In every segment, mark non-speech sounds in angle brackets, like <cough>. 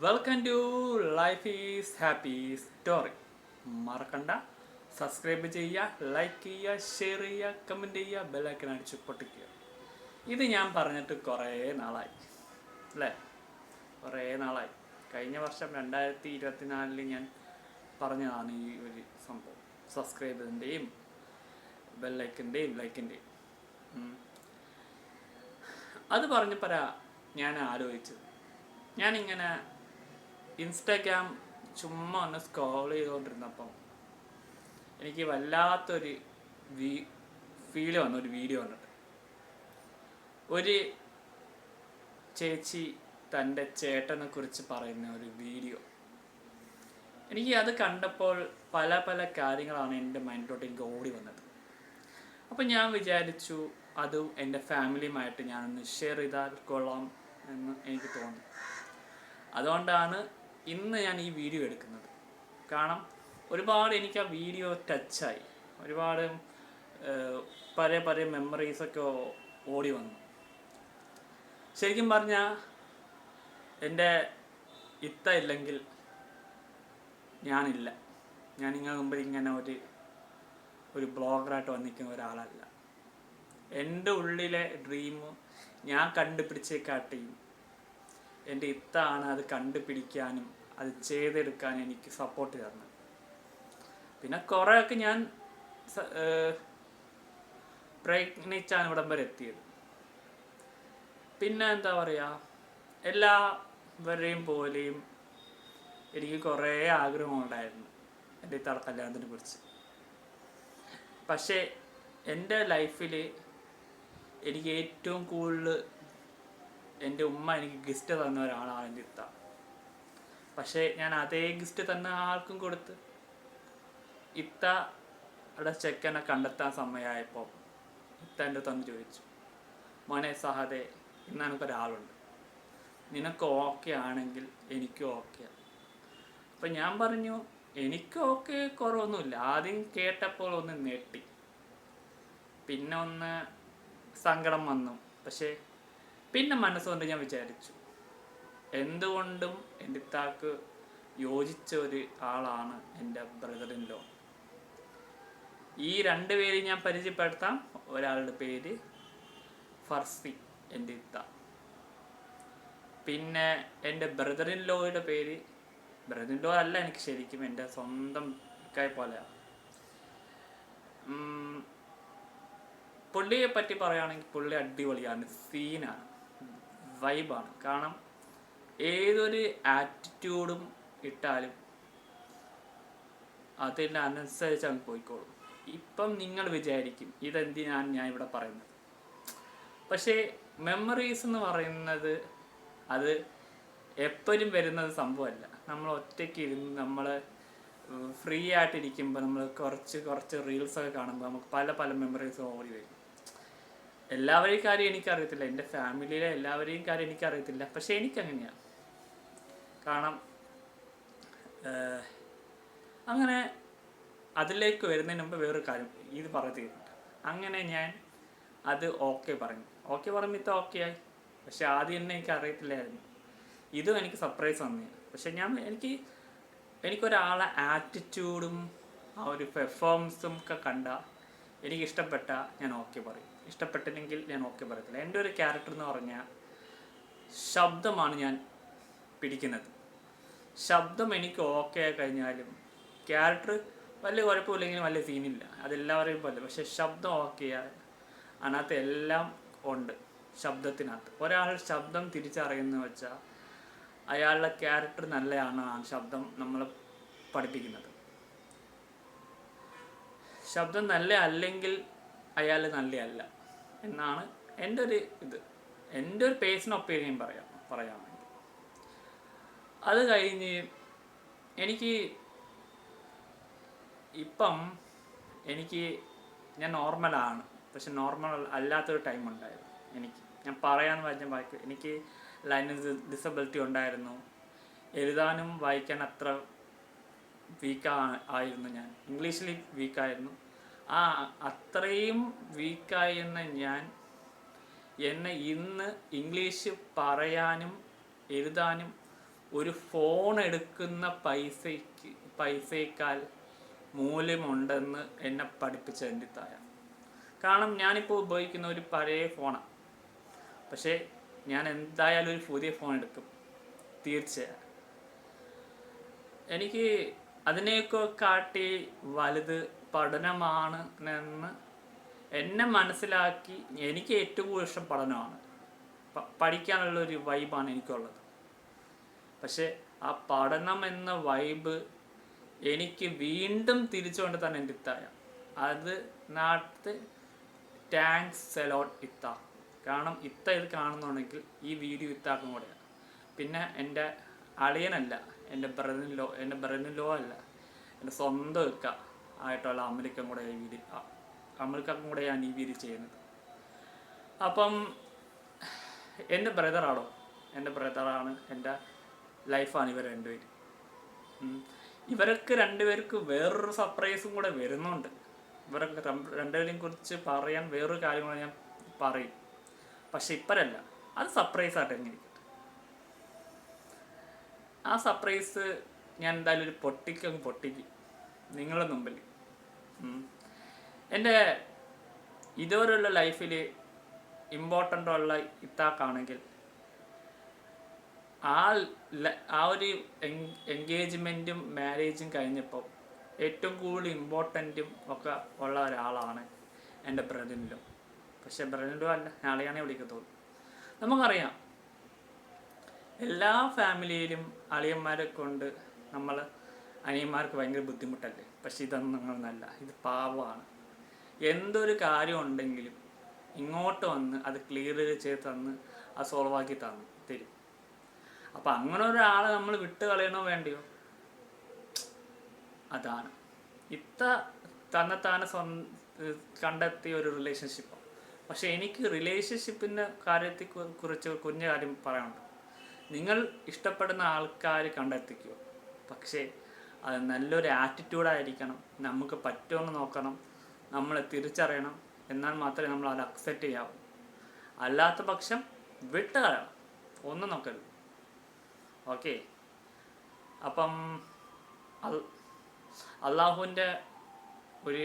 Welcome to life is happy story മറക്കണ്ട. Subscribe ചെയ്യുക like ചെയ്യുക ഷെയർ ചെയ്യുക കമന്റ് ചെയ്യുക ബെല്ലൈക്കൻ അടിച്ച് പൊട്ടിക്കുക. ഇത് ഞാൻ പറഞ്ഞിട്ട് കുറേ നാളായി. അല്ലേ? കുറേ നാളായി. കഴിഞ്ഞ വർഷം രണ്ടായിരത്തി ഇരുപത്തിനാലിൽ ഞാൻ പറഞ്ഞതാണ് ഈ ഒരു സംഭവം. സബ്സ്ക്രൈബറിന്റെയും ബെല്ലൈക്കിന്റെയും ലൈക്കിന്റെയും അത് പറഞ്ഞപ്പോഴാ ഞാൻ ആലോചിച്ചത്. ഞാനിങ്ങനെ ഇൻസ്റ്റാഗ്രാം ചുമ്മാ ഒന്ന് സ്ക്രോൾ ചെയ്തുകൊണ്ടിരുന്നപ്പം എനിക്ക് വല്ലാത്തൊരു വീ ഫീൽ വന്ന ഒരു വീഡിയോ കണ്ടിട്ട് ഒരു ചേച്ചി തന്റെ ചേട്ടനെ കുറിച്ച് പറയുന്ന ഒരു വീഡിയോ എനിക്ക് അത് കണ്ടപ്പോൾ പല പല കാര്യങ്ങളാണ് എന്റെ മൈൻഡിലോട്ട് എനിക്ക് ഓടി വന്നത്. അപ്പം ഞാൻ വിചാരിച്ചു അതും എന്റെ ഫാമിലിയുമായിട്ട് ഞാനൊന്ന് ഷെയർ ചെയ്താൽ കൊള്ളാം എന്ന് എനിക്ക് തോന്നി. അതുകൊണ്ടാണ് ഇന്ന് ഞാൻ ഈ വീഡിയോ എടുക്കുന്നത്. കാരണം ഒരുപാട് എനിക്ക് ആ വീഡിയോ ടച്ചായി ഒരുപാട് പല പല മെമ്മറീസൊക്കെ ഓടി വന്നു. ശരിക്കും പറഞ്ഞാൽ എന്റെ ഇത്ത ഇല്ലെങ്കിൽ ഞാനില്ല. ഞാൻ നിങ്ങളുടെ മുമ്പിൽ ഇങ്ങനെ ഒരു ഒരു ബ്ലോഗറായിട്ട് വന്നിരിക്കുന്ന ഒരാളല്ല. എന്റെ ഉള്ളിലെ ഡ്രീം ഞാൻ കണ്ടുപിടിച്ചേക്കാട്ടിയും എന്റെ ഇത്താണ് അത് കണ്ടുപിടിക്കാനും അത് ചെയ്തെടുക്കാൻ എനിക്ക് സപ്പോർട്ട് തരണം. പിന്നെ കുറേയൊക്കെ ഞാൻ പ്രയത്നിച്ചാണ് ഇവിടം വരെ എത്തിയത്. പിന്നെ എന്താ പറയുക എല്ലാവരെയും പോലെയും എനിക്ക് കുറേ ആഗ്രഹമുണ്ടായിരുന്നു എന്റെ ഇത്തവണ കല്യാണത്തിനെ കുറിച്ച്. പക്ഷേ എന്റെ ലൈഫിൽ എനിക്ക് ഏറ്റവും കൂടുതൽ എന്റെ ഉമ്മ എനിക്ക് ഗിഫ്റ്റ് തന്ന ഒരാളാണ് എന്റെ ഇത്ത. പക്ഷേ ഞാൻ അതേ ഗിഫ്റ്റ് തന്നെ ആർക്കും കൊടുത്ത് ഇത്ത അവിടെ ചെക്കനെ കണ്ടെത്താൻ സമയമായപ്പോൾ ഇത്ത എന്റെ തന്നെ ചോദിച്ചു. മോനെ സഹദേ ഇന്ന് എനിക്കൊരാളുണ്ട്. നിനക്ക് ഓക്കെ ആണെങ്കിൽ എനിക്കും ഓക്കെ അപ്പം ഞാൻ പറഞ്ഞു എനിക്ക് ഓക്കെ കുറവൊന്നുമില്ല. ആദ്യം കേട്ടപ്പോൾ ഒന്ന് ഞെട്ടി. പിന്നെ ഒന്ന് സങ്കടം വന്നു. പക്ഷേ പിന്നെ മനസ്സുകൊണ്ട് ഞാൻ വിചാരിച്ചു. എന്തുകൊണ്ടും എന്റെ താക്ക് യോജിച്ച ഒരു ആളാണ് എന്റെ ബ്രദറിൻ ലോ ഈ രണ്ട് പേര് ഞാൻ പരിചയപ്പെടുത്താം. ഒരാളുടെ പേര് ഫർസി എന്റെ ഇത്ത. പിന്നെ എന്റെ ബ്രദറിൻ ലോയുടെ പേര് ബ്രദറിൻ ലോ അല്ല എനിക്ക് ശരിക്കും എന്റെ സ്വന്തം ഇക്കായ പോലെയാണ് പുള്ളിയെ പറ്റി പറയുകയാണെങ്കിൽ പുള്ളി അടിപൊളിയാണ് സീനാണ് വൈബാണ് കാരണം ഏതൊരു ആറ്റിറ്റ്യൂഡും ഇട്ടാലും അതിന്റെ അനുസരിച്ച് അങ്ങ് പോയിക്കോളും. ഇപ്പം നിങ്ങൾ വിചാരിക്കും ഇതെന്തിനാണ് ഞാൻ ഇവിടെ പറയുന്നത്? പക്ഷേ മെമ്മറീസ് എന്ന് പറയുന്നത് അത് എപ്പോഴും വരുന്നത് സംഭവമല്ല. നമ്മൾ ഒറ്റയ്ക്ക് ഇരുന്ന് നമ്മൾ ഫ്രീ ആയിട്ടിരിക്കുമ്പോൾ നമ്മൾ കുറച്ച് കുറച്ച് റീൽസൊക്കെ കാണുമ്പോൾ നമുക്ക് പല പല മെമ്മറീസ് ഓടി വരും. എല്ലാവരെയും കാര്യം എനിക്കറിയത്തില്ല. എന്റെ ഫാമിലിയിലെ എല്ലാവരെയും കാര്യം എനിക്കറിയത്തില്ല. പക്ഷേ എനിക്കങ്ങനെയാണ് കാരണം അങ്ങനെ അതിലേക്ക് വരുന്നതിന് മുമ്പ് വേറൊരു കാര്യം ഇത് പറയുന്നുണ്ട് അങ്ങനെ ഞാൻ അത് ഓക്കെ പറഞ്ഞു. ഓക്കെ പറയുമ്പോൾ ഇത് ഓക്കെ ആയി? പക്ഷെ ആദ്യം തന്നെ എനിക്ക് അറിയത്തില്ലായിരുന്നു. ഇതും എനിക്ക് സർപ്രൈസ് വന്നു പക്ഷെ ഞാൻ എനിക്ക് എനിക്കൊരാളെ ആറ്റിറ്റ്യൂഡും ആ ഒരു പെർഫോമൻസും ഒക്കെ കണ്ട എനിക്ക് ഇഷ്ടപ്പെട്ട ഞാൻ ഓക്കെ പറയും. ഇഷ്ടപ്പെട്ടില്ലെങ്കിൽ ഞാൻ ഓക്കെ പറയത്തില്ല. എന്റെ ഒരു ക്യാരക്ടർ എന്ന് പറഞ്ഞാൽ ശബ്ദമാണ് ഞാൻ പിടിക്കുന്നത്. ശബ്ദം എനിക്ക് ഓക്കെ ആയി കഴിഞ്ഞാലും ക്യാരക്ടർ വലിയ കുഴപ്പമില്ലെങ്കിലും വലിയ സീനില്ല അതെല്ലാവരെയും പോലെ. പക്ഷെ ശബ്ദം ഓക്കെ അതിനകത്ത് എല്ലാം ഉണ്ട്. ശബ്ദത്തിനകത്ത്. ഒരാൾ ശബ്ദം തിരിച്ചറിയുന്ന വെച്ചാൽ അയാളുടെ ക്യാരക്ടർ നല്ലതാണെന്നാണ് ശബ്ദം നമ്മൾ പഠിപ്പിക്കുന്നത്. ശബ്ദം നല്ല അല്ലെങ്കിൽ അയാൾ നല്ലയല്ല എന്നാണ് എന്റെ ഒരു ഇത്. എന്റെ ഒരു പേഴ്സണൽ ഒപ്പീനിയൻ പറയാം പറയാമെങ്കിൽ അത് കഴിഞ്ഞ് എനിക്ക് ഇപ്പം എനിക്ക് ഞാൻ നോർമലാണ് പക്ഷെ നോർമൽ അല്ലാത്തൊരു ടൈം ഉണ്ടായിരുന്നു എനിക്ക്. ഞാൻ പറയാമെന്ന് പറഞ്ഞ വായിക്ക. എനിക്ക് ലൈനസ് ഡിസബിലിറ്റി ഉണ്ടായിരുന്നു. എഴുതാനും വായിക്കാൻ അത്ര വീക്ക് ആയിരുന്നു ഞാൻ. ഇംഗ്ലീഷിൽ വീക്കായിരുന്നു ആ അത്രയും വീക്കായിരുന്ന ഞാൻ എന്നെ ഇന്ന് ഇംഗ്ലീഷ് പറയാനും എഴുതാനും ഒരു ഫോൺ എടുക്കുന്ന പൈസയ്ക്ക് പൈസയേക്കാൾ മൂല്യമുണ്ടെന്ന് എന്നെ പഠിപ്പിച്ച എന്റെ തായ. കാരണം ഞാനിപ്പോൾ ഉപയോഗിക്കുന്ന ഒരു പഴയ ഫോണാണ് പക്ഷേ ഞാൻ എന്തായാലും ഒരു പുതിയ ഫോൺ എടുക്കും. തീർച്ചയായും എനിക്ക് അതിനെയൊക്കെ കാട്ടി വലുത് പഠനമാണ് എന്ന് എന്നെ മനസ്സിലാക്കി എനിക്ക് ഏറ്റവും കൂടുതൽ ഇഷ്ടം പഠനമാണ്. പഠിക്കാനുള്ള ഒരു വൈബാണ് എനിക്കുള്ളത്. പക്ഷെ ആ പഠനം എന്ന വൈബ് എനിക്ക് വീണ്ടും തിരിച്ചുകൊണ്ട് തന്നെ എന്റെ ഇത്തായ. അത് നാട്ടിൽ ടാങ്ക്സ് സെലോട്ട് ഇത്ത. കാരണം ഇത്ത ഇത് കാണുന്നുണ്ടെങ്കിൽ ഈ വീഡിയോ ഇത്താക്കും കൂടെയാണ് പിന്നെ എന്റെ അളിയനല്ല എന്റെ ബ്രദനിലോ എന്റെ ബ്രദനിലോ അല്ല എന്റെ സ്വന്തം ഇക്ക ആയിട്ടുള്ള അമലിക്കും കൂടെ ഈ വീഡിയോ അമലിക്കും കൂടെ ഞാൻ ഈ വീഡിയോ ചെയ്യുന്നത്. അപ്പം എന്റെ ബ്രദറാണോ എന്റെ ബ്രദറാണ് എന്റെ ലൈഫാണ് ഇവർ രണ്ടുപേരും. ഇവരൊക്കെ രണ്ടുപേർക്ക് വേറൊരു സർപ്രൈസും കൂടെ വരുന്നുണ്ട്. ഇവരൊക്കെ രണ്ടുപേരെയും കുറിച്ച് പറയാൻ വേറൊരു കാര്യം കൂടെ ഞാൻ പറയും. പക്ഷെ ഇപ്പരല്ല അത് സർപ്രൈസ് ആയിട്ട് എങ്ങനെ ആ സർപ്രൈസ് ഞാൻ എന്തായാലും ഒരു പൊട്ടിക്കങ്ങ് പൊട്ടിക്കും. നിങ്ങളുടെ മുമ്പിൽ. എന്റെ ഇതുവരെയുള്ള ലൈഫിൽ ഇമ്പോർട്ടന്റ് ഉള്ള ഇത്താക്കാണെങ്കിൽ ആ ആ ഒരു എൻഗേജ്മെന്റും മാരേജും കഴിഞ്ഞപ്പോൾ ഏറ്റവും കൂടുതൽ ഇമ്പോർട്ടന്റും ഒക്കെ ഉള്ള ഒരാളാണ് എന്റെ ബ്രദറിലോ പക്ഷെ ബ്രദറിന്റെ അല്ല അളിയാണെ വിളിക്കത്തുള്ളൂ. നമുക്കറിയാം എല്ലാ ഫാമിലിയിലും അളിയന്മാരെ കൊണ്ട് നമ്മൾ അനിയന്മാർക്ക് ഭയങ്കര ബുദ്ധിമുട്ടല്ലേ? പക്ഷെ ഇതൊന്നും നിങ്ങളൊന്നല്ല ഇത് പാവമാണ്. എന്തൊരു കാര്യം ഉണ്ടെങ്കിലും ഇങ്ങോട്ട് വന്ന് അത് ക്ലിയർ ചെയ്ത് തന്ന് അത് സോൾവാക്കി തന്നു തരും. അപ്പം അങ്ങനെ ഒരാളെ നമ്മൾ വിട്ട് കളയണോ വേണ്ടിയോ? അതാണ്. ഇത്ത തന്നെത്താനെ സ്വന്തം കണ്ടെത്തിയ ഒരു റിലേഷൻഷിപ്പ് പക്ഷെ എനിക്ക് റിലേഷൻഷിപ്പിന്റെ കാര്യത്തെ കുറിച്ച് കുഞ്ഞു കാര്യം പറയാനുണ്ട്. നിങ്ങൾ ഇഷ്ടപ്പെടുന്ന ആൾക്കാർ കണ്ടെത്തിക്കുക പക്ഷേ അത് നല്ലൊരു ആറ്റിറ്റ്യൂഡായിരിക്കണം നമുക്ക് പറ്റുമെന്ന് നോക്കണം. നമ്മളെ തിരിച്ചറിയണം. എന്നാൽ മാത്രമേ നമ്മൾ അത് അക്സെപ്റ്റ് ചെയ്യാവൂ. അല്ലാത്ത പക്ഷം വിട്ട് കളയണം ഒന്നും നോക്കരുത്. ഓക്കെ. അപ്പം അള്ളാഹുവിന്റെ ഒരു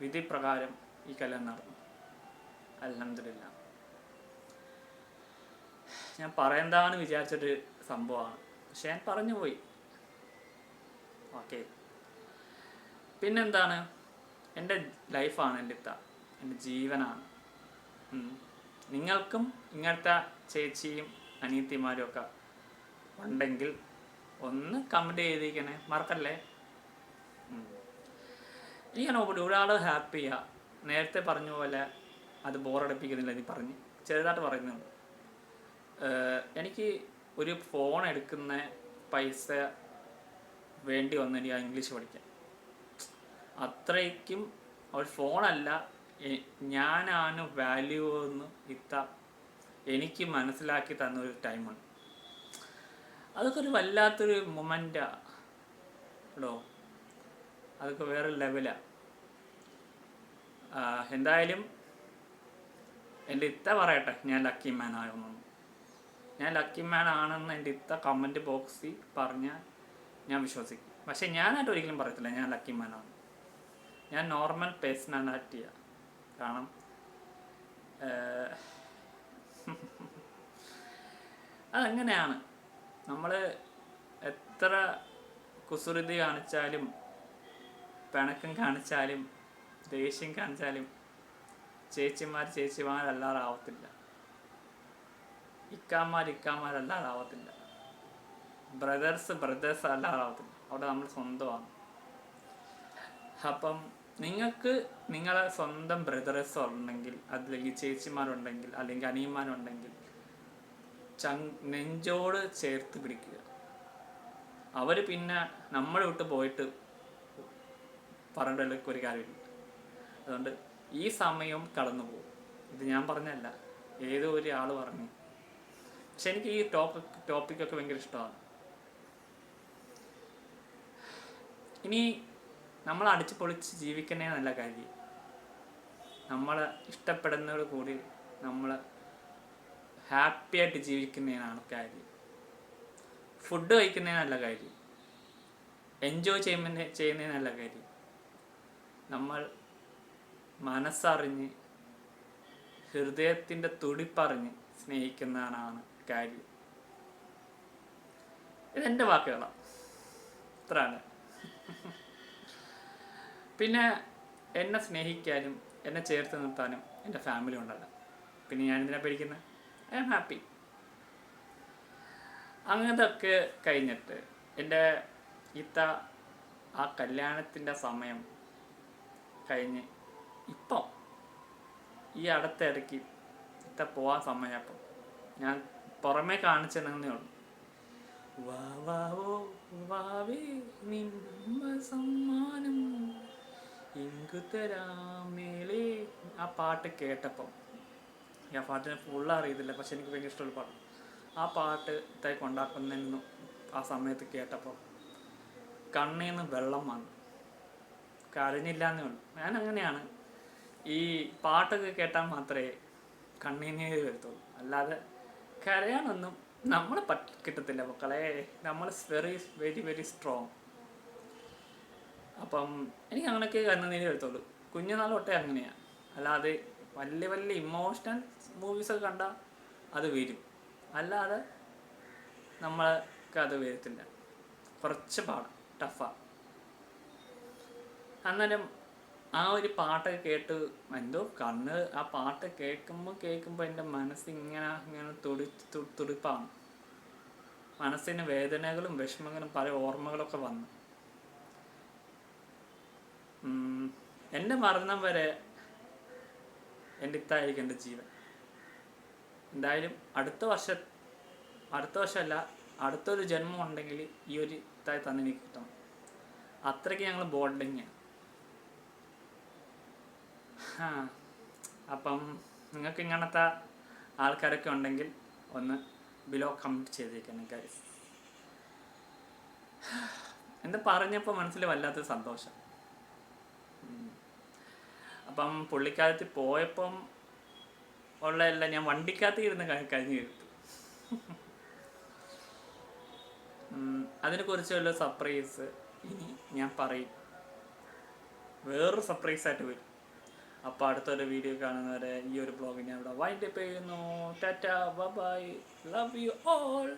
വിധി പ്രകാരം ഈ കല്യാണം നടന്നു. അലഹമില്ല ഞാൻ പറയണ്ടാന്ന് വിചാരിച്ചൊരു സംഭവമാണ്. പക്ഷെ ഞാൻ പറഞ്ഞു പോയി. ഓക്കെ. പിന്നെന്താണ്? എന്റെ ലൈഫാണ് എന്റെ ഇത്ത. എന്റെ ജീവനാണ്. നിങ്ങൾക്കും ഇങ്ങനത്തെ ചേച്ചിയും അനിയത്തിമാരും ഒക്കെ ഉണ്ടെങ്കിൽ ഒന്ന് കമന്റ് ചെയ്തിരിക്കണേ. മറക്കല്ലേ. ഇങ്ങനെ ഒരു- ഒരാൾ ഹാപ്പിയാ നേരത്തെ പറഞ്ഞ പോലെ അത് ബോറടിപ്പിക്കുന്നില്ല നീ പറഞ്ഞ്. ചെറുതായിട്ട് പറയുന്നുണ്ട്. എനിക്ക് ഒരു ഫോൺ എടുക്കുന്ന പൈസ വേണ്ടി വന്നു എനിക്ക് ഇംഗ്ലീഷ് പഠിക്കാൻ അത്രയ്ക്കും ഒരു ഫോണല്ല ഞാനാണ് വാല്യൂ എന്ന് ഇത്ത എനിക്ക് മനസ്സിലാക്കി തന്ന ഒരു ടൈമാണ് അതൊക്കെ ഒരു വല്ലാത്തൊരു മൊമെന്റാ. കേട്ടോ അതൊക്കെ വേറെ ലെവലാ. എന്തായാലും എന്റെ ഇത്ത പറയട്ടെ ഞാൻ ലക്കി മാൻ ആയിരുന്നു ഞാൻ ലക്കി മാൻ ആണെന്ന് എന്റെ ഇത്ത കമന്റ് ബോക്സിൽ പറഞ്ഞാൽ ഞാൻ വിശ്വസിക്കും. പക്ഷേ ഞാനായിട്ട് ഒരിക്കലും പറയത്തില്ല ഞാൻ ലക്കി മാൻ ആണ്. ഞാൻ നോർമൽ പേഴ്സണാലിറ്റിയാണ് കാരണം <laughs> അതങ്ങനെയാണ്. നമ്മൾ എത്ര കുസൃതി കാണിച്ചാലും പിണക്കം കാണിച്ചാലും ദേഷ്യം കാണിച്ചാലും ചേച്ചിമാർ ചേച്ചിമാരല്ലാതാവത്തില്ല ഇക്കാമാർ ഇക്കാമാരല്ലാതാവത്തില്ല ബ്രദേഴ്സ് ബ്രദേഴ്സ് അല്ലാതാവത്തില്ല അവിടെ നമ്മൾ സ്വന്തമാണ്. അപ്പം നിങ്ങൾക്ക് നിങ്ങളെ സ്വന്തം ബ്രദേഴ്സ് ഉണ്ടെങ്കിൽ അല്ലെങ്കിൽ ചേച്ചിമാരുണ്ടെങ്കിൽ അല്ലെങ്കിൽ അനിയന്മാരുണ്ടെങ്കിൽ നെഞ്ചോട് ചേർത്ത് പിടിക്കുക. അവർ പിന്നെ നമ്മളെ വിട്ട് പോയിട്ട് പറയേണ്ട ഒരു കാര്യമില്ല. അതുകൊണ്ട് ഈ സമയം കടന്നു പോകും. ഇത് ഞാൻ പറഞ്ഞല്ല ഏതോ ഒരു ആൾ പറഞ്ഞു. പക്ഷെ എനിക്ക് ഈ ടോപ്പിക് ടോപ്പിക്കൊക്കെ ഭയങ്കര ഇഷ്ടമാണ്. ഇനി നമ്മൾ അടിച്ചു പൊളിച്ച് ജീവിക്കുന്നേ നല്ല കാര്യം. നമ്മൾ ഇഷ്ടപ്പെടുന്നതോട് കൂടി നമ്മൾ ഹാപ്പി ആയിട്ട് ജീവിക്കുന്നതിനാണ് കാര്യം. ഫുഡ് കഴിക്കുന്നതിനല്ല നല്ല കാര്യം. എൻജോയ് ചെയ്യുന്ന ചെയ്യുന്നതിനല്ല നല്ല കാര്യം. നമ്മൾ മനസ്സറിഞ്ഞ് ഹൃദയത്തിന്റെ തുടിപ്പറിഞ്ഞ് സ്നേഹിക്കുന്നതാണ് കാര്യം. ഇതെന്റെ വാക്കുകളാണ് ഇത്രയാണ്. പിന്നെ എന്നെ സ്നേഹിക്കാനും എന്നെ ചേർത്ത് നിർത്താനും എന്റെ ഫാമിലി ഉണ്ടല്ലോ. പിന്നെ ഞാൻ എന്തിനാണ് പേടിക്കുന്നത് ഐ എം ഹാപ്പി അങ്ങനത്തൊക്കെ കഴിഞ്ഞിട്ട് എന്റെ ഇത്ത ആ കല്യാണത്തിന്റെ സമയം കഴിഞ്ഞ് ഇപ്പം ഈ അടുത്ത ഇടയ്ക്ക് ഇത്ത പോവാൻ സമയപ്പം ഞാൻ പുറമേ കാണിച്ചെന്നേ ഉള്ളൂ. സമ്മാനം ആ പാട്ട് കേട്ടപ്പം ആ പാട്ടിനെ ഫുള്ള് അറിയത്തില്ല പക്ഷെ എനിക്ക് ഭയങ്കര ഇഷ്ടമുള്ള പാട്ട്. ആ പാട്ട് ഇത്തായി കൊണ്ടാക്കുന്നതിനും ആ സമയത്ത് കേട്ടപ്പോൾ കണ്ണിൽ നിന്ന് വെള്ളം വന്നു. കരഞ്ഞില്ല എന്നേ ഉള്ളൂ. ഞാൻ അങ്ങനെയാണ് ഈ പാട്ടൊക്കെ കേട്ടാൽ മാത്രമേ കണ്ണീര് വരുത്തുള്ളൂ. അല്ലാതെ കരയാനൊന്നും നമ്മൾ പറ്റ കിട്ടത്തില്ല മക്കളെ. നമ്മൾ വെറി വെരി വെരി സ്ട്രോങ് അപ്പം എനിക്ക് അങ്ങനെയൊക്കെ കണ്ണുനീര് വരുത്തുള്ളൂ. കുഞ്ഞുനാൾ തൊട്ടേ അങ്ങനെയാണ് അല്ലാതെ വലിയ വലിയ ഇമോഷണൽ മൂവീസൊക്കെ കണ്ടാൽ അത് വരും. അല്ലാതെ നമ്മൾക്ക് അത് വരത്തില്ല. കുറച്ച് പാടാം. ടഫാ അന്നേരം ആ ഒരു പാട്ട് കേട്ട് എന്തോ കണ്ണ് ആ പാട്ട് കേൾക്കുമ്പോൾ കേൾക്കുമ്പോൾ എന്റെ മനസ്സ് ഇങ്ങനെ ഇങ്ങനെ തുടി തുടിപ്പാണ്. മനസ്സിന് വേദനകളും വിഷമങ്ങളും പല ഓർമ്മകളൊക്കെ വന്നു. എന്റെ മരണം വരെ എന്റെ ഇത്തായിരിക്കും എന്റെ ജീവൻ. എന്തായാലും അടുത്ത വർഷം അടുത്ത വർഷമല്ല അടുത്തൊരു ജന്മം ഉണ്ടെങ്കിൽ ഈ ഒരു ഇത്തായി തന്നെ എനിക്ക് കിട്ടണം. അത്രയ്ക്ക് ഞങ്ങൾ ബോണ്ടിങ്ങാണ് അപ്പം നിങ്ങൾക്ക് ഇങ്ങനത്തെ ആൾക്കാരൊക്കെ ഉണ്ടെങ്കിൽ ഒന്ന് ബിലോ കമന്റ് ചെയ്തേക്കണം കാര്യം എന്താ പറഞ്ഞപ്പോൾ മനസ്സിൽ വല്ലാത്തൊരു സന്തോഷം. അപ്പം പുള്ളിക്കാലത്ത് പോയപ്പം ഉള്ളതല്ല ഞാൻ വണ്ടിക്കകത്ത് ഇരുന്ന് കഴിഞ്ഞ് ഉം, അതിനെക്കുറിച്ചുള്ള സർപ്രൈസ് ഇനി ഞാൻ പറയും. വേറൊരു സർപ്രൈസ് ആയിട്ട് വരും. അപ്പോൾ അടുത്തൊരു വീഡിയോ കാണുന്നവരെ ഈ ഒരു ബ്ലോഗ് ഞാൻ ഇവിടെ വൈൻഡപ്പ് ചെയ്യുന്നു. Tata bye love you all